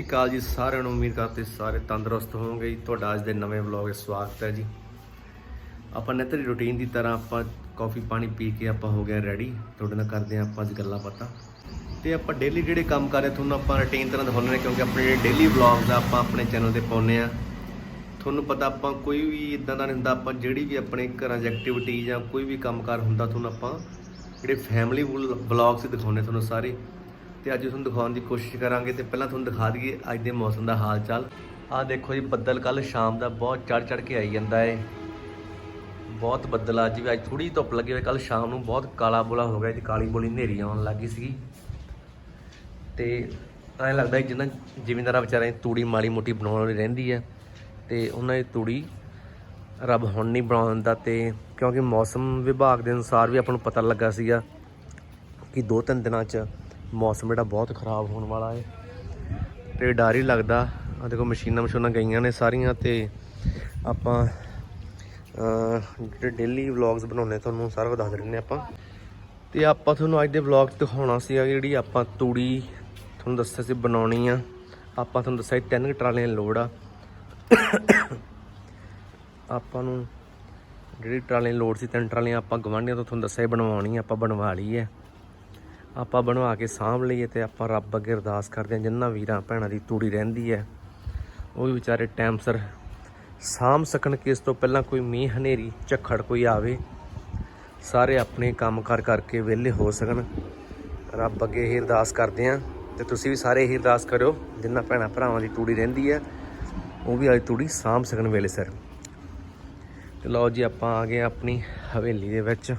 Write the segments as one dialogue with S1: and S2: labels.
S1: ਸ੍ਰੀ ਅਕਾਲ ਜੀ ਸਾਰਿਆਂ ਨੂੰ, ਉਮੀਦ ਕਰਦੇ ਸਾਰੇ ਤੰਦਰੁਸਤ ਹੋਵੋਗੇ ਜੀ। ਤੁਹਾਡਾ ਅੱਜ ਦੇ ਨਵੇਂ ਵਲੌਗ ਵਿੱਚ ਸਵਾਗਤ ਹੈ ਜੀ। ਆਪਾਂ ਨਿੱਤ ਦੀ ਰੁਟੀਨ ਦੀ ਤਰ੍ਹਾਂ ਆਪਾਂ ਕਾਫੀ ਪਾਣੀ ਪੀ ਕੇ ਆਪਾਂ ਹੋ ਗਏ ਰੈਡੀ ਤੁਹਾਡੇ ਨਾਲ ਕਰਦੇ ਹਾਂ ਆਪਾਂ ਅੱਜ ਗੱਲਾਂ ਬਾਤਾਂ। ਤੇ ਆਪਾਂ ਡੇਲੀ ਜਿਹੜੇ ਕੰਮ ਕਰ ਰਹੇ, ਤੁਹਾਨੂੰ ਆਪਾਂ ਰੁਟੀਨ ਤਰ੍ਹਾਂ ਦਿਖਾਉਂਦੇ ਨੇ ਕਿਉਂਕਿ ਆਪਣੇ ਜਿਹੜੇ ਡੇਲੀ ਵਲੌਗਸ ਆ, ਆਪਾਂ ਆਪਣੇ ਚੈਨਲ ਤੇ ਪਾਉਂਦੇ ਆ ਤੁਹਾਨੂੰ ਪਤਾ ਆਪਾਂ ਕੋਈ ਵੀ ਇਦਾਂ ਦਾ ਨਹੀਂ ਹੁੰਦਾ, ਆਪਾਂ ਜਿਹੜੀ ਵੀ ਆਪਣੇ ਘਰਾਂ 'ਚ ਐਕਟੀਵਿਟੀ ਜਾਂ ਕੋਈ ਵੀ ਕੰਮਕਾਰ ਹੁੰਦਾ, ਤੁਹਾਨੂੰ ਆਪਾਂ ਜਿਹੜੇ ਫੈਮਿਲੀ ਵਲੌਗਸ ਦਿਖਾਉਂਦੇ ਤੁਹਾਨੂੰ ਸਾਰੇ। ਤੇ ਅੱਜ ਤੁਹਾਨੂੰ ਦਿਖਾਉਣ ਦੀ ਕੋਸ਼ਿਸ਼ ਕਰਾਂਗੇ ਤੇ ਪਹਿਲਾਂ ਤੁਹਾਨੂੰ ਦਿਖਾ ਦਈਏ ਅੱਜ ਦੇ ਮੌਸਮ ਦਾ ਹਾਲ ਚਾਲ ਆਹ ਦੇਖੋ ਜੀ ਬੱਦਲ ਕੱਲ ਸ਼ਾਮ ਦਾ ਬਹੁਤ ਚੜ ਚੜ ਕੇ ਆਈ ਜਾਂਦਾ ਏ। ਬਹੁਤ ਬੱਦਲ ਆ, ਅੱਜ ਵੀ ਅੱਜ ਥੋੜੀ ਧੁੱਪ ਲੱਗੀ ਹੋਈ ਕੱਲ ਸ਼ਾਮ ਨੂੰ ਬਹੁਤ ਕਾਲਾ ਬੋਲਾ ਹੋ ਗਿਆ ਤੇ ਕਾਲੀ ਬੋਲੀ ਹਨੇਰੀ ਆਉਣ ਲੱਗੀ ਸੀਗੀ। ਤੇ ਐਂ ਲੱਗਦਾ ਹੈ ਜਿੰਨਾ ਜ਼ਿਮੀਂਦਾਰਾਂ ਵਿਚਾਰਿਆਂ ਦੀ ਤੂੜੀ ਮਾੜੀ ਮੋਟੀ ਬਣਾਉਣ ਵਾਲੀ ਰਹਿੰਦੀ ਹੈ ਤੇ ਉਹਨਾਂ ਦੀ ਤੂੜੀ ਰੱਬ ਹੁਣ ਨਹੀਂ ਬਣਾਉਣ ਦਿੰਦਾ ਤੇ ਕਿਉਂਕਿ ਮੌਸਮ ਵਿਭਾਗ ਦੇ ਅਨੁਸਾਰ ਵੀ ਆਪਾਂ ਨੂੰ ਪਤਾ ਲੱਗਾ ਸੀਗਾ ਕਿ ਦੋ ਤਿੰਨ ਦਿਨਾਂ 'ਚ ਮੌਸਮ ਜਿਹੜਾ ਬਹੁਤ ਖਰਾਬ ਹੋਣ ਵਾਲਾ ਹੈ। ਤੇ ਡਰ ਹੀ ਲੱਗਦਾ। ਆ ਦੇਖੋ ਮਸ਼ੀਨਾਂ ਮਸ਼ੀਨਾਂ ਗਈਆਂ ਨੇ ਸਾਰੀਆਂ ਤੇ ਆਪਾਂ ਜਿਹੜੇ ਡੇਲੀ ਵਲੌਗਸ ਬਣਾਉਂਦੇ ਤੁਹਾਨੂੰ ਸਾਰਾ ਕੁਝ ਦੱਸ ਰਹੇ ਨੇ ਆਪਾਂ। ਤੇ ਆਪਾਂ ਤੁਹਾਨੂੰ ਅੱਜ ਦੇ ਵਲੌਗ ਦਿਖਾਉਣਾ ਸੀਗਾ ਜਿਹੜੀ ਆਪਾਂ ਤੂੜੀ ਤੁਹਾਨੂੰ ਦੱਸਿਆ ਸੀ ਬਣਾਉਣੀ ਆ। ਆਪਾਂ ਤੁਹਾਨੂੰ ਦੱਸਿਆ ਸੀ ਤਿੰਨ ਕੁ ਟਰਾਲੀਆਂ ਦੀ ਲੋੜ ਆ। ਆਪਾਂ ਨੂੰ ਜਿਹੜੀ ਟਰਾਲੀਆਂ ਦੀ ਲੋੜ ਸੀ ਤਿੰਨ ਟਰਾਲੀਆਂ ਆਪਾਂ ਗਵਾਂਢੀਆਂ ਤੋਂ ਤੁਹਾਨੂੰ ਦੱਸਿਆ ਬਣਵਾਉਣੀ ਆ, ਆਪਾਂ ਬਣਵਾ ਲਈ ਹੈ ਆਪਾਂ ਬਣਵਾ ਕੇ ਸਾਂਭ ਲਈਏ ਤੇ ਆਪਾਂ ਰੱਬ ਅੱਗੇ ਅਰਦਾਸ ਕਰਦੇ ਹਾਂ, ਜਿੰਨਾ ਵੀਰਾਂ ਭੈਣਾਂ ਦੀ ਤੂੜੀ ਰਹਿੰਦੀ ਹੈ, ਉਹ ਵੀ ਵਿਚਾਰੇ ਟਾਈਮ ਸਿਰ ਸਾਂਭ ਸਕਣ ਕਿ ਇਸ ਤੋਂ ਪਹਿਲਾਂ ਕੋਈ ਮੀਂਹ ਹਨੇਰੀ, ਝੱਖੜ ਕੋਈ ਆਵੇ, ਸਾਰੇ ਆਪਣੇ ਕੰਮ ਕਰ ਕਰਕੇ ਵਿਹਲੇ ਹੋ ਸਕਣ। ਰੱਬ ਅੱਗੇ ਇਹ ਅਰਦਾਸ ਕਰਦੇ ਹਾਂ ਤੇ ਤੁਸੀਂ ਵੀ ਸਾਰੇ ਇਹ ਅਰਦਾਸ ਕਰਿਓ, ਜਿੰਨਾ ਭੈਣਾਂ ਭਰਾਵਾਂ ਦੀ ਤੂੜੀ ਰਹਿੰਦੀ ਹੈ, ਉਹ ਵੀ ਅੱਜ ਤੂੜੀ ਸਾਂਭ ਸਕਣ ਵੇਲੇ ਸਿਰ। ਤੇ ਲਓ ਜੀ, ਆਪਾਂ ਆ ਗਏ ਆਪਣੀ ਹਵੇਲੀ ਦੇ ਵਿੱਚ।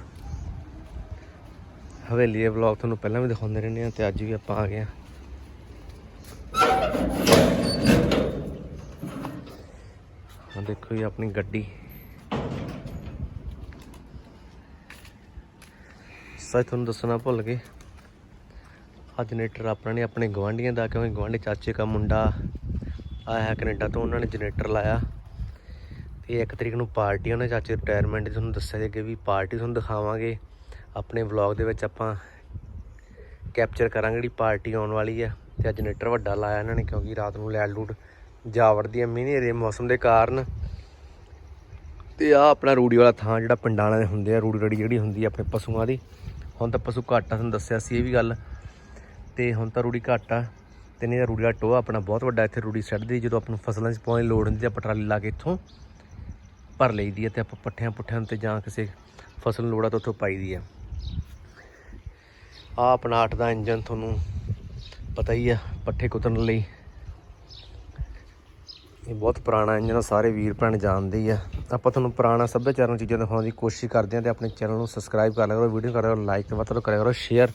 S1: ਹਵੇਲੀ ਦੇ ਵਲੌਗ ਤੁਹਾਨੂੰ ਪਹਿਲਾਂ ਵੀ ਦਿਖਾਉਂਦੇ ਰਹਿੰਦੇ ਆ ਤੇ ਅੱਜ ਵੀ ਆਪਾਂ ਆ ਗਏ ਆ ਆ ਦੇਖੋ ਜੀ ਆਪਣੀ ਗੱਡੀ। ਸੱਚ ਤੁਹਾਨੂੰ ਦੱਸਣਾ ਭੁੱਲ ਗਏ। ਆ ਜਨਰੇਟਰ ਆਪਣਾ ਨੇ ਆਪਣੇ ਗਵਾਂਢੀਆਂ ਦਾ, ਕਿਉਂਕਿ ਗਵਾਂਢੀ ਚਾਚੇ ਦਾ ਮੁੰਡਾ ਆਇਆ ਹੈ ਕੈਨੇਡਾ ਤੋਂ, ਉਹਨਾਂ ਨੇ ਜਨਰੇਟਰ ਲਾਇਆ। ਤੇ ਇੱਕ ਤਰੀਕ ਨੂੰ ਪਾਰਟੀ ਉਹਨਾਂ ਚਾਚੇ ਰਿਟਾਇਰਮੈਂਟ ਦੀ, ਤੁਹਾਨੂੰ ਦੱਸਿਆ ਸੀ ਅੱਗੇ ਵੀ ਪਾਰਟੀ ਤੁਹਾਨੂੰ ਦਿਖਾਵਾਂਗੇ। ਆਪਣੇ ਵਲੌਗ ਦੇ ਵਿੱਚ ਆਪਾਂ ਕੈਪਚਰ ਕਰਾਂਗੇ ਜਿਹੜੀ ਪਾਰਟੀ ਆਉਣ ਵਾਲੀ ਹੈ ਤੇ ਅੱਜ ਜਨਰੇਟਰ ਵੱਡਾ ਲਾਇਆ ਇਹਨਾਂ ਨੇ ਕਿਉਂਕਿ ਰਾਤ ਨੂੰ ਲੈਟ ਲੂਟ ਜਾ ਵੜਦੀ ਹੈ ਮੀਂਹ ਦੇ ਮੌਸਮ ਦੇ ਕਾਰਨ। ਤੇ ਆ ਆਪਣਾ ਰੂੜੀ ਵਾਲਾ ਥਾਂ ਜਿਹੜਾ ਪਿੰਡਾਂ ਵਾਲਿਆਂ ਦੇ ਹੁੰਦੇ ਆ, ਰੂੜੀ ਰੜੀ ਜਿਹੜੀ ਹੁੰਦੀ ਆ ਆਪਣੇ ਪਸ਼ੂਆਂ ਦੀ। ਹੁਣ ਤਾਂ ਪਸ਼ੂ ਘੱਟ ਆ, ਤੁਹਾਨੂੰ ਦੱਸਿਆ ਸੀ ਇਹ ਵੀ ਗੱਲ। ਤੇ ਹੁਣ ਤਾਂ ਰੂੜੀ ਘੱਟ ਆ। ਤੇ ਨਹੀਂ ਤਾਂ ਰੂੜੀ ਦਾ ਟੋਆ ਆਪਣਾ ਬਹੁਤ ਵੱਡਾ ਇੱਥੇ ਰੂੜੀ ਸੱਟਦੀ ਜਦੋਂ ਆਪਾਂ ਨੂੰ ਫਸਲਾਂ 'ਚ ਪਾਉਣ ਦੀ ਲੋੜ ਹੁੰਦੀ ਆ, ਆਪਾਂ ਟਰਾਲੀ ਲਾ ਕੇ ਇੱਥੋਂ ਭਰ ਲਈਦੀ ਹੈ ਤੇ ਆਪਾਂ ਪੱਠਿਆਂ ਪੁੱਠਿਆਂ ਤੇ ਜਾਂ ਕਿਸੇ ਫਸਲ ਨੂੰ ਲੋੜਾ ਤਾਂ ਉੱਥੋਂ ਪਾਈਦੀ ਆ। ਆ ਆਪਣਾ 8 ਦਾ ਇੰਜਨ ਤੁਹਾਨੂੰ ਪਤਾ ਹੀ ਆ, ਪੱਠੇ ਕੁਤਰਨ ਲਈ। ਇਹ ਬਹੁਤ ਪੁਰਾਣਾ ਇੰਜਨ ਆ, ਸਾਰੇ ਵੀਰ ਭੈਣ ਜਾਣਦੇ ਹੀ ਆ। ਆਪਾਂ ਤੁਹਾਨੂੰ ਪੁਰਾਣਾ ਸੱਭਿਆਚਾਰ ਚੀਜ਼ਾਂ ਦਿਖਾਉਣ ਦੀ ਕੋਸ਼ਿਸ਼ ਕਰਦੇ ਹਾਂ ਤੇ ਆਪਣੇ ਚੈਨਲ ਨੂੰ ਸਬਸਕ੍ਰਾਈਬ ਕਰ ਲਿਆ ਕਰੋ ਵੀਡੀਓ ਕਰ ਲਿਆ ਕਰੋ ਲਾਈਕ ਤੇ ਵੱਧ ਤੋਂ ਕਰਿਆ ਕਰੋ ਸ਼ੇਅਰ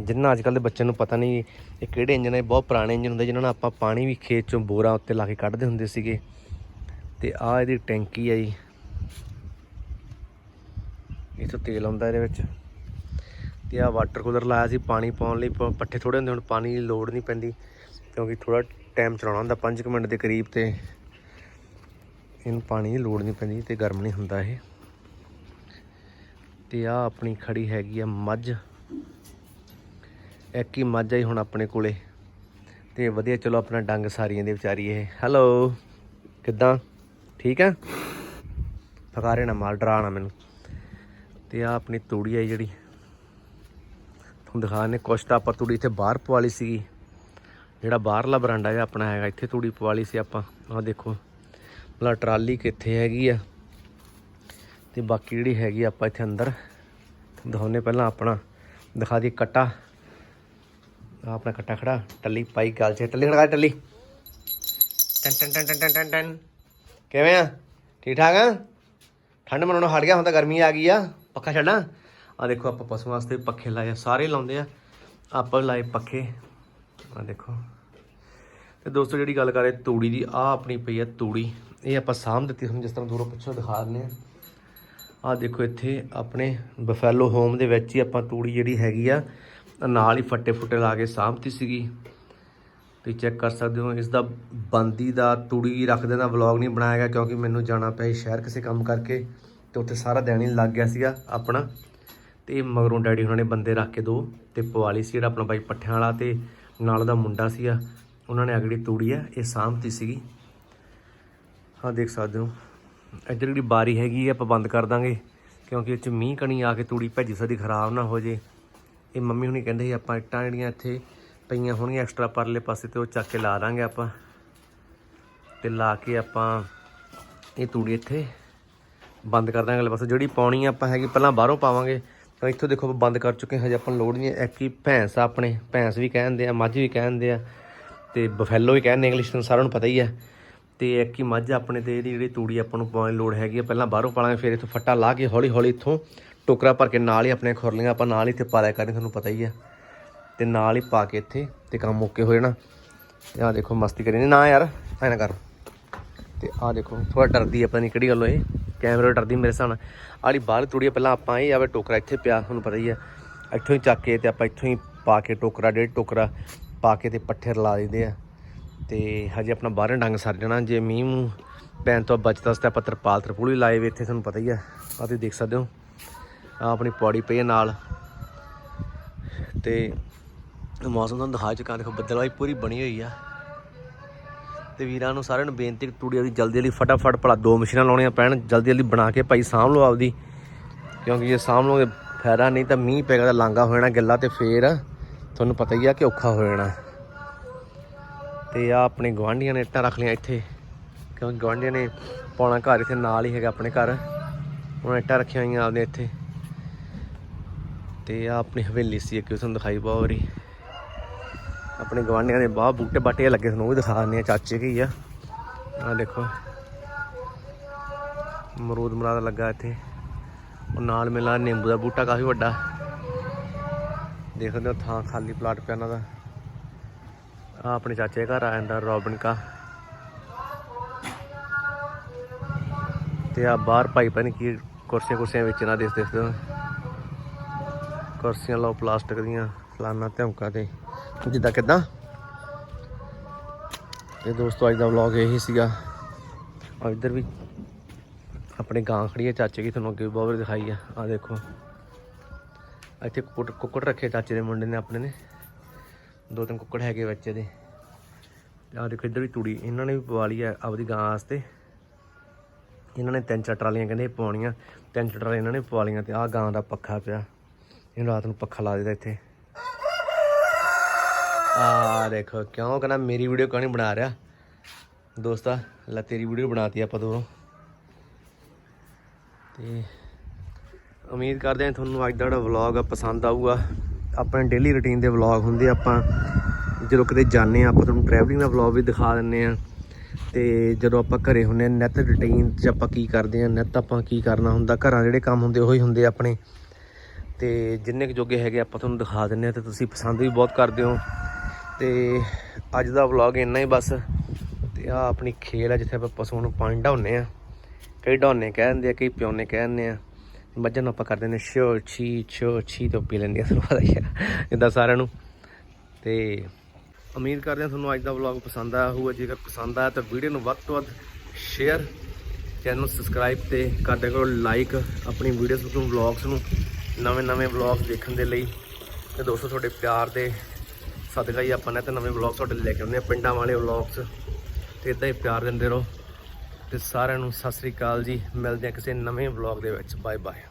S1: ਜਿੰਨਾ ਅੱਜ ਕੱਲ੍ਹ ਦੇ ਬੱਚਿਆਂ ਨੂੰ ਪਤਾ ਨਹੀਂ ਇਹ ਕਿਹੜੇ ਇੰਜਨ ਹੈ ਬਹੁਤ ਪੁਰਾਣੇ ਇੰਜਨ ਹੁੰਦੇ, ਜਿਨ੍ਹਾਂ ਨਾਲ ਆਪਾਂ ਪਾਣੀ ਵੀ ਖੇਤ ਚੋਂ ਬੋਰਾਂ ਉੱਤੇ ਲਾ ਕੇ ਕੱਢਦੇ ਹੁੰਦੇ ਸੀਗੇ। ਤੇ ਆ ਇਹਦੀ ਟੈਂਕੀ ਆ ਜੀ। ਇਹ ਤੋਂ ਤੇਲ ਆਉਂਦਾ ਇਹਦੇ ਵਿੱਚ। ਤੇ ਆ ਵਾਟਰ ਕੂਲਰ ਲਾਇਆ ਸੀ, ਪਾਣੀ ਪਾਉਣ ਲਈ, ਪ- ਪੱਠੇ ਥੋੜੇ ਹੁੰਦੇ, ਹੁਣ ਪਾਣੀ ਦੀ ਲੋੜ ਨਹੀਂ ਪੈਂਦੀ, ਕਿਉਂਕਿ ਥੋੜਾ ਟਾਈਮ ਚਲਾਉਣਾ ਹੁੰਦਾ 5 ਮਿੰਟ ਦੇ ਕਰੀਬ ਤੇ ਇਹਨੂੰ ਪਾਣੀ ਦੀ ਲੋੜ ਨਹੀਂ ਪੈਂਦੀ ਤੇ ਗਰਮ ਨਹੀਂ ਹੁੰਦਾ ਇਹ। ਤੇ ਆ ਆਪਣੀ ਖੜੀ ਹੈਗੀ ਆ ਮੱਝ। ਇੱਕ ਹੀ ਮੱਝ ਆਈ ਹੁਣ ਆਪਣੇ ਕੋਲੇ। ਤੇ ਵਧੀਆ, ਚਲੋ ਆਪਣਾ ਡੰਗ ਸਾਰੀਆਂ ਦੇ ਵਿਚਾਰੀ ਇਹ। ਹੈਲੋ ਕਿੱਦਾਂ? ਠੀਕ ਆ? ਫਕਾਰੇ ਨਾ ਮਾਲ, ਡਰਾ ਨਾ ਮੈਨੂੰ। ਤੇ ਆ ਆਪਣੀ ਤੂੜੀ ਆ ਜਿਹੜੀ। ਤੁਹਾਨੂੰ ਦਿਖਾ ਨੇ ਕੁਛ ਤਾਂ ਆਪਾਂ ਤੂੜੀ ਇੱਥੇ ਬਾਹਰ ਪਵਾ ਲਈ ਸੀਗੀ। ਜਿਹੜਾ ਬਾਹਰਲਾ ਬਰਾਂਡਾ ਜਿਹਾ ਆਪਣਾ ਹੈਗਾ, ਇੱਥੇ ਤੂੜੀ ਪਵਾ ਲਈ ਸੀ ਆਪਾਂ। ਆਹ ਦੇਖੋ, ਮਤਲਬ ਟਰਾਲੀ ਕਿੱਥੇ ਹੈਗੀ ਆ। ਤੇ ਬਾਕੀ ਜਿਹੜੀ ਹੈਗੀ ਆ ਆਪਾਂ ਇੱਥੇ ਅੰਦਰ ਦਿਖਾਉਨੇ ਪਹਿਲਾਂ ਆਪਣਾ। ਦਿਖਾ ਦੀ ਕੱਟਾ। ਆਹ ਆਪਣਾ ਕੱਟਾ ਖੜਾ, ਟੱਲੀ ਪਾਈ ਗੱਲ ਚ। ਟੱਲੀ ਖੜਾ ਟੱਲੀ। ਟਨ ਟਨ ਟਨ ਟਨ ਟਨ ਟਨ ਟਨ। ਕਿਵੇਂ ਆ? ਠੀਕ ਠਾਕ ਆ? ਠੰਡ ਮਨਾਉਣੋਂ ਹਟ ਗਿਆ, ਹੁਣ ਤਾਂ ਗਰਮੀ ਆ ਗਈ ਆ। ਪੱਖਾ ਛੱਡਾਂ? ਆ ਦੇਖੋ ਆਪਾਂ ਪਸ਼ੂਆਂ ਵਾਸਤੇ ਪੱਖੇ ਲਾਏ ਆ, ਸਾਰੇ ਲਾਉਂਦੇ ਆ। ਆਪਾਂ ਵੀ ਲਾਏ ਪੱਖੇ। ਆ ਦੇਖੋ। ਤੇ ਦੋਸਤੋ, ਜਿਹੜੀ ਗੱਲ ਕਰੇ ਤੂੜੀ ਦੀ ਆ ਆਪਣੀ ਪਈ ਆ ਤੂੜੀ। ਇਹ ਆਪਾਂ ਸਾਂਭ ਦਿੱਤੀ ਤੁਹਾਨੂੰ, ਜਿਸ ਤਰ੍ਹਾਂ ਦੂਰੋਂ ਪਿੱਛੋਂ ਦਿਖਾ ਦਿੰਦੇ ਆ ਆ ਦੇਖੋ ਇੱਥੇ ਆਪਣੇ ਬਫੈਲੋ ਹੋਮ ਦੇ ਵਿੱਚ ਹੀ ਆਪਾਂ ਤੂੜੀ ਜਿਹੜੀ ਹੈਗੀ ਆ ਨਾਲ ਹੀ ਫੱਟੇ ਫੁੱਟੇ ਲਾ ਕੇ ਸਾਂਭਤੀ ਸੀਗੀ। ਤੁਸੀਂ ਚੈੱਕ ਕਰ ਸਕਦੇ ਹੋ, ਇਸ ਦਾ ਬੰਦੀ ਦਾ ਤੂੜੀ ਰੱਖਦੇ ਦਾ ਵਲੌਗ ਨਹੀਂ ਬਣਾਇਆ ਗਿਆ, ਕਿਉਂਕਿ ਮੈਨੂੰ ਜਾਣਾ ਪਿਆ ਸ਼ਹਿਰ ਕਿਸੇ ਕੰਮ ਕਰਕੇ, ਤੇ ਉੱਥੇ ਸਾਰਾ ਦਿਨ ਹੀ ਲੱਗ ਗਿਆ ਸੀਗਾ ਆਪਣਾ। ਤੇ ਮਗਰੋਂ ਡੈਡੀ ਉਹਨਾਂ ਨੇ ਬੰਦੇ ਰੱਖ ਕੇ ਦੋ ਤੇ ਪਵਾਲੀ ਸੀ ਜਿਹੜਾ ਆਪਣਾ ਬਾਈ ਪੱਠਿਆਂ ਵਾਲਾ ਤੇ ਨਾਲ ਦਾ ਮੁੰਡਾ ਸੀਗਾ। ਉਹਨਾਂ ਨੇ ਅਗੜੀ ਤੂੜੀ ਆ, ਇਹ ਸਾਂਭਤੀ ਸੀਗੀ। ਹਾਂ ਦੇਖ ਸਕਦੇ ਹੋ। ਇੱਧਰ ਜਿਹੜੀ ਬਾਰੀ ਹੈਗੀ ਆਪਾਂ ਬੰਦ ਕਰ ਦਾਂਗੇ, ਕਿਉਂਕਿ ਇਹ ਚ ਮੀਂਹ ਕਣੀ ਆ ਕੇ ਤੂੜੀ ਭੱਜੀ ਸਕਦੀ ਖਰਾਬ ਨਾ ਹੋ ਜੇ। ਇਹ ਮੰਮੀ ਹੁਣੀ ਕਹਿੰਦੇ ਸੀ, ਆਪਾਂ ਇੱਟਾਂ ਜਿਹੜੀਆਂ ਇੱਥੇ ਪਈਆਂ ਹੋਣਗੀਆਂ ਐਕਸਟਰਾ ਪਰਲੇ ਪਾਸੇ ਤੇ ਉਹ ਚੱਕ ਕੇ ਲਾ ਦਾਂਗੇ ਆਪਾਂ। ਤੇ ਲਾ ਕੇ ਆਪਾਂ ਇਹ ਤੂੜੀ ਇੱਥੇ ਬੰਦ ਕਰ ਦਾਂਗੇ ਅਗਲੇ ਪਾਸੇ। ਜਿਹੜੀ ਪਾਉਣੀ ਆਪਾਂ ਹੈਗੀ, ਪਹਿਲਾਂ ਬਾਹਰੋਂ ਪਾਵਾਂਗੇ। ਤਾਂ ਇੱਥੋਂ ਦੇਖੋ ਆਪਾਂ ਬੰਦ ਕਰ ਚੁੱਕੇ ਹਾਂ, ਹਜੇ ਆਪਾਂ ਨੂੰ ਲੋੜ ਨਹੀਂ ਹੈ। ਇੱਕ ਹੀ ਭੈਂਸ ਆ ਆਪਣੇ, ਭੈਂਸ ਵੀ ਕਹਿੰਦੇ ਆ, ਮੱਝ ਵੀ ਕਹਿੰਦੇ ਆ, ਤੇ ਬਫੈਲੋ ਵੀ ਕਹਿੰਦੇ ਇੰਗਲਿਸ਼ ਨੂੰ ਸਾਰਿਆਂ ਨੂੰ ਪਤਾ ਹੀ ਆ ਤੇ ਇੱਕ ਹੀ ਮੱਝ ਆਪਣੇ ਤੇ ਇਹਦੀ ਜਿਹੜੀ ਤੂੜੀ ਆਪਾਂ ਨੂੰ ਪਾਉਣ ਦੀ ਲੋੜ ਹੈਗੀ ਆ, ਪਹਿਲਾਂ ਬਾਹਰੋਂ ਪਾਲਾਂਗੇ, ਫਿਰ ਇੱਥੋਂ ਫੱਟਾ ਲਾ ਕੇ ਹੌਲੀ ਹੌਲੀ ਇੱਥੋਂ ਟੋਕਰਾ ਭਰ ਕੇ ਨਾਲ ਹੀ ਆਪਣੇ ਖੁਰਲੀਆਂ ਆਪਾਂ ਨਾਲ ਹੀ ਇੱਥੇ ਪਾ ਲਿਆ ਕਰਨੀ ਤੁਹਾਨੂੰ ਪਤਾ ਹੀ ਆ ਤੇ ਨਾਲ ਹੀ ਪਾ ਕੇ ਇੱਥੇ ਤੇ ਕੰਮ ਓਕੇ ਹੋ ਜਾਣਾ। ਤੇ ਆਹ ਦੇਖੋ ਮਸਤੀ ਕਰੀ ਨਾ ਯਾਰ, ਐ ਨਾ ਕਰ। ਤੇ ਆਹ ਦੇਖੋ ਥੋੜਾ ਡਰਦੀ ਆ, ਪਤਾ ਨਹੀਂ ਕਿਹੜੀ ਗੱਲੋਂ ਇਹ ਕੈਮਰੇ ਡਰਦੀ ਮੇਰੇ ਹਿਸਾਬ ਨਾਲ ਆਲੀ ਬਾਹਰ ਤੂੜੀ ਪਹਿਲਾਂ ਆਪਾਂ ਇਹ ਆਵੇ ਟੋਕਰਾ ਇੱਥੇ ਪਿਆ, ਤੁਹਾਨੂੰ ਪਤਾ ਹੀ ਆ। ਇੱਥੋਂ ਹੀ ਚੱਕ ਕੇ ਤੇ ਆਪਾਂ ਇੱਥੋਂ ਹੀ ਪਾ ਕੇ ਟੋਕਰਾ, ਡੇਢ ਟੋਕਰਾ ਪਾ ਕੇ ਤੇ ਪੱਠੇ ਰਲਾ ਦਿੰਦੇ ਆ। ਤੇ ਹਜੇ ਆਪਣਾ ਬਾਹਰ ਡੰਗ ਸਰ ਜਾਣਾ, ਜੇ ਮੀਂਹ ਮੂੰਹ ਪੈਣ ਤੋਂ ਬਚਦਾ ਸਤੇ ਆਪਾਂ ਤਰਪਾਲ ਤਰਪੂਲ ਵੀ ਲਾਏ ਵੇ ਇੱਥੇ, ਤੁਹਾਨੂੰ ਪਤਾ ਹੀ ਆ। ਆਹ ਤੁਸੀਂ ਦੇਖ ਸਕਦੇ ਹੋ। ਆ ਆਪਣੀ ਪੌੜੀ ਪਈ ਹੈ ਨਾਲ। ਤੇ ਮੌਸਮ ਤੁਹਾਨੂੰ ਦਿਖਾ ਚੁੱਕਾ, ਦੇਖੋ ਬੱਦਲਵਾਈ ਪੂਰੀ ਬਣੀ ਹੋਈ ਆ। ਤੇ ਵੀਰਾਂ ਨੂੰ ਸਾਰਿਆਂ ਨੂੰ ਬੇਨਤੀ ਕਿ ਤੂੜੀ ਦੀ ਜਲਦੀ ਜਲਦੀ ਫਟਾਫਟ ਭਲਾ ਦੋ ਮਸ਼ੀਨਾਂ ਲਾਉਣੀਆਂ ਪੈਣ, ਜਲਦੀ ਜਲਦੀ ਬਣਾ ਕੇ ਭਾਈ ਸਾਂਭ ਲਓ ਆਪਦੀ। ਕਿਉਂਕਿ ਜੇ ਸਾਂਭ ਲਓਗੇ, ਫਾਇਦਾ ਨਹੀਂ ਤਾਂ ਮੀਂਹ ਪੈਗਾ ਤਾਂ ਲਾਂਗਾ ਹੋ ਜਾਣਾ ਗੱਲਾਂ ਤੇ ਫੇਰ ਤੁਹਾਨੂੰ ਪਤਾ ਹੀ ਆ ਕਿ ਔਖਾ ਹੋ ਜਾਣਾ। ਤੇ ਆ ਆਪਣੇ ਗਵਾਂਢੀਆਂ ਨੇ ਇੱਟਾਂ ਰੱਖ ਲਈਆਂ ਇੱਥੇ। ਕਿਉਂਕਿ ਗਵਾਂਢੀਆਂ ਨੇ ਪਾਉਣਾ ਘਰ ਇੱਥੇ ਨਾਲ ਹੀ ਹੈਗਾ ਆਪਣੇ ਘਰ। ਉਹਨਾਂ ਨੇ ਇੱਟਾਂ ਰੱਖੀਆਂ ਹੋਈਆਂ ਆਪਦੇ ਇੱਥੇ। ਤੇ ਆ ਆਪਣੀ ਹਵੇਲੀ ਸੀ, ਇੱਕ ਤੁਹਾਨੂੰ ਦਿਖਾਈ ਬਹੁਤ ਵਾਰੀ। ਆਪਣੇ ਗਵਾਂਢੀਆਂ ਦੇ ਬਾਹ ਬੂਟੇ ਬਾਟੇ ਲੱਗੇ ਤੁਹਾਨੂੰ ਉਹ ਵੀ ਦਿਖਾ ਦਿੰਦੇ ਆ ਚਾਚੇ ਕੀ ਆ। ਆ ਦੇਖੋ। ਮਰੂਦ ਮਰਾਦ ਲੱਗਾ ਇੱਥੇ। ਉਹ ਨਾਲ ਮਿਲਾ ਨਿੰਬੂ ਦਾ ਬੂਟਾ ਕਾਫੀ ਵੱਡਾ। ਦੇਖਦੇ ਹੋ ਥਾਂ ਖਾਲੀ ਪਲਾਟ ਪਿਆ ਇਹਨਾਂ ਦਾ। ਆ ਆਪਣੇ ਚਾਚੇ ਦੇ ਘਰ ਆ ਜਾਂਦਾ ਰੋਬਨ ਕਾ। ਤੇ ਆ ਬਾਹਰ ਭਾਈ ਪਾਣੀ ਕੀ ਕੁਰਸੀਆਂ ਕੁਰਸੀਆਂ ਵੇਚਣਾ ਦੇਖ ਦੇਖਦੇ ਹੋ। ਕੁਰਸੀਆਂ ਲਓ ਪਲਾਸਟਿਕ ਦੀਆਂ, ਫਲਾਨਾ ਧਮਕਾ ਤੇ। ਜਿੱਦਾਂ ਕਿਦਾਂ? ਤੇ ਦੋਸਤੋ, ਅੱਜ ਦਾ ਵਲੌਗ ਇਹੀ ਸੀਗਾ। ਆ ਇੱਧਰ ਵੀ ਆਪਣੇ ਗਾਂ ਖੜੀ ਹੈ ਚਾਚੇ ਕੀ ਤੁਹਾਨੂੰ ਅੱਗੇ ਵੀ ਬਹੁਤ ਵਾਰ ਦਿਖਾਈ ਆ। ਆ ਦੇਖੋ। ਇੱਥੇ ਕੁੱਕੜ ਕੁੱਕੜ ਰੱਖੇ ਚਾਚੇ ਦੇ ਮੁੰਡੇ ਨੇ, ਆਪਣੇ ਨੇ। ਦੋ ਤਿੰਨ ਕੁੱਕੜ ਹੈਗੇ ਬੱਚੇ ਦੇ ਆ ਦੇਖੋ, ਇੱਧਰ ਵੀ ਤੂੜੀ, ਇਹਨਾਂ ਨੇ ਵੀ ਪਵਾ ਲਈ ਆ ਆਪਦੀ ਗਾਂ ਵਾਸਤੇ। ਇਹਨਾਂ ਨੇ ਤਿੰਨ ਚਾਰ ਟਰਾਲੀਆਂ ਕਹਿੰਦੇ ਪਵਾਉਣੀਆਂ। ਤਿੰਨ ਚਾਰ ਟਰਾਲੀਆਂ ਇਹਨਾਂ ਨੇ ਪਵਾ ਲਈਆਂ ਤੇ ਆਹ ਗਾਂ ਦਾ ਪੱਖਾ ਪਿਆ। ਇਹਨੂੰ ਰਾਤ ਨੂੰ ਪੱਖਾ ਲਾ ਦਿੱਤਾ ਇੱਥੇ। ਆ ਦੇਖੋ ਕਿਉਂ ਕਹਿੰਦਾ ਮੇਰੀ ਵੀਡੀਓ ਕਿਉਂ ਨਹੀਂ ਬਣਾ ਰਿਹਾ ਦੋਸਤਾ ਲੈ ਤੇਰੀ ਵੀਡੀਓ ਬਣਾਤੀ ਆਪਾਂ ਦੋਨੋਂ ਤੇ ਉਮੀਦ ਕਰਦੇ ਹਾਂ ਤੁਹਾਨੂੰ ਅੱਜ ਦਾ ਜਿਹੜਾ ਵਲੌਗ ਆ ਪਸੰਦ ਆਊਗਾ ਆਪਣੇ ਡੇਲੀ ਰੁਟੀਨ ਦੇ ਵਲੌਗ ਹੁੰਦੇ ਆਪਾਂ ਜਦੋਂ ਕਿਤੇ ਜਾਂਦੇ ਆ ਆਪਾਂ ਤੁਹਾਨੂੰ ਟਰੈਵਲਿੰਗ ਦਾ ਵਲੌਗ ਵੀ ਦਿਖਾ ਦਿੰਨੇ ਆ ਤੇ ਜਦੋਂ ਆਪਾਂ ਘਰੇ ਹੁੰਨੇ ਆ ਨਿੱਤ ਰੁਟੀਨ 'ਚ ਆਪਾਂ ਕੀ ਕਰਦੇ ਆ ਨਿੱਤ ਆਪਾਂ ਕੀ ਕਰਨਾ ਹੁੰਦਾ ਘਰਾਂ ਜਿਹੜੇ ਕੰਮ ਹੁੰਦੇ ਉਹੀ ਹੁੰਦੇ ਆਪਣੇ ਤੇ ਜਿੰਨੇ ਕੁ ਜੋਗੇ ਹੈਗੇ ਆਪਾਂ ਤੁਹਾਨੂੰ ਦਿਖਾ ਦਿੰਨੇ ਆ ਤੇ ਤੁਸੀਂ ਪਸੰਦ ਵੀ ਬਹੁਤ ਕਰਦੇ ਹੋ ਤੇ ਅੱਜ ਦਾ ਵਲੌਗ ਇੰਨਾ ਹੀ ਬਸ। ਤੇ ਆ ਆਪਣੀ ਖੇਲ ਆ ਜਿੱਥੇ ਆਪਾਂ ਪਸ਼ੂਆਂ ਨੂੰ ਪਾਣੀ ਢਾਉਨੇ ਆ। ਕਈ ਢਾਉਨੇ ਕਹਿੰਦੇ ਆ, ਕਈ ਪਿਉਨੇ ਕਹਿੰਦੇ ਆ। ਮੱਝਾਂ ਨੂੰ ਆਪਾਂ ਕਰਦੇ ਨੇ ਸ਼ੋ ਛੀ ਛੋ ਛੀ ਤੋਂ ਪੀ ਲੈਂਦੇ ਆ, ਤੁਹਾਨੂੰ ਪਤਾ ਹੀ ਆ ਸਾਰਿਆਂ ਨੂੰ। ਤੇ ਉਮੀਦ ਕਰਦੇ ਹਾਂ ਤੁਹਾਨੂੰ ਅੱਜ ਦਾ ਵਲੌਗ ਪਸੰਦ ਆਇਆ ਹੋਊਗਾ। ਜੇਕਰ ਪਸੰਦ ਆਇਆ ਤਾਂ ਵੀਡੀਓ ਨੂੰ ਵੱਧ ਤੋਂ ਵੱਧ ਸ਼ੇਅਰ ਚੈਨਲ ਨੂੰ ਸਬਸਕ੍ਰਾਈਬ ਤੇ ਕਰਦੇ ਕਰੋ ਲਾਈਕ ਆਪਣੀ ਵੀਡੀਓਜ਼ ਨੂੰ ਵਲੌਗਸ ਨੂੰ ਨਵੇਂ ਨਵੇਂ ਵਲੌਗਸ ਦੇਖਣ ਦੇ ਲਈ। ਤੇ ਦੋਸਤੋ, ਤੁਹਾਡੇ ਪਿਆਰ ਦੇ ਸਦਕਾ ਹੀ ਆਪਾਂ ਨੇ ਤੇ ਨਵੇਂ ਵਲੌਗਸ ਤੁਹਾਡੇ ਲੈ ਕੇ ਆਉਂਦੇ ਆ ਪਿੰਡਾਂ ਵਾਲੇ ਵਲੌਗਸ ਤੇ ਇਦਾਂ ਹੀ ਪਿਆਰ ਦਿੰਦੇ ਰਹੋ। ਤੇ ਸਾਰਿਆਂ ਨੂੰ ਸਤਿ ਸ੍ਰੀ ਅਕਾਲ ਜੀ। ਮਿਲਦੇ ਆ ਕਿਸੇ ਨਵੇਂ ਵਲੌਗ ਦੇ ਵਿੱਚ। Bye bye